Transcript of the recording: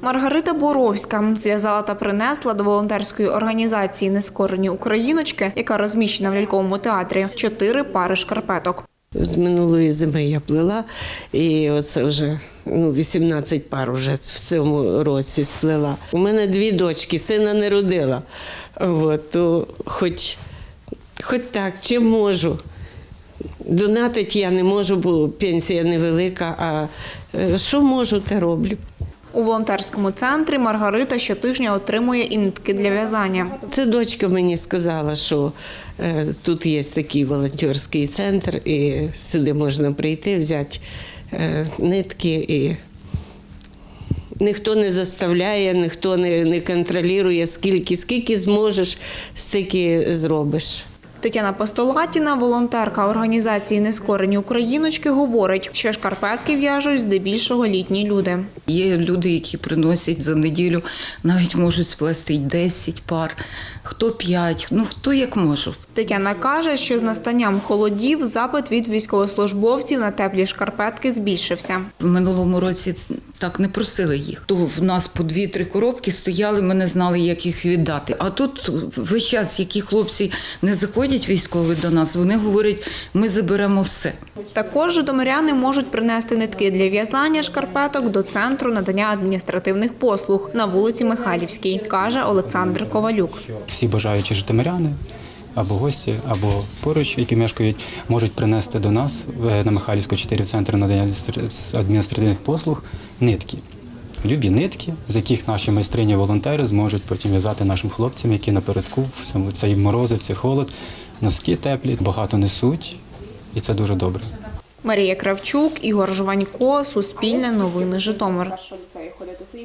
Маргарита Боровська зв'язала та принесла до волонтерської організації Нескорені Україночки, яка розміщена в ляльковому театрі, чотири пари шкарпеток. З минулої зими я плела, і оце вже ну, 18 пар вже в цьому році сплела. У мене дві дочки, сина не родила. От, то хоч, хоч так, чим можу. Донатить я не можу, бо пенсія невелика, а е, що можу, те роблю. У волонтерському центрі Маргарита щотижня отримує і нитки для в'язання. Це дочка мені сказала, що е, тут є такий волонтерський центр, і сюди можна прийти, взяти е, нитки. І ніхто не заставляє, ніхто не, не контролює, скільки, скільки зможеш, стільки зробиш. Тетяна Постолатіна, волонтерка організації Нескорені Україночки, говорить, що шкарпетки в'яжуть здебільшого літні люди. Є люди, які приносять за неділю, навіть можуть сплести й 10 пар, хто 5, ну хто як може. Тетяна каже, що з настанням холодів запит від військовослужбовців на теплі шкарпетки збільшився. В минулому році так не просили їх. То в нас по дві-три коробки стояли, ми не знали, як їх віддати. А тут весь час, які хлопці не заходять військові до нас, вони говорять, ми заберемо все. Також житомиряни можуть принести нитки для в'язання шкарпеток до центру надання адміністративних послуг на вулиці Михайлівській, каже Олександр Ковалюк. всі бажаючі житомиряни або гості, або поруч, які мешкають, можуть принести до нас е, на Михайлівську 4 в центр надання адміністративних послуг нитки. Любі нитки, з яких наші майстрині волонтери зможуть потім в'язати нашим хлопцям, які напередку в цей морози, цей холод, носки теплі, багато несуть, і це дуже добре. Марія Кравчук, Ігор Жванько, Суспільне новини Житомир.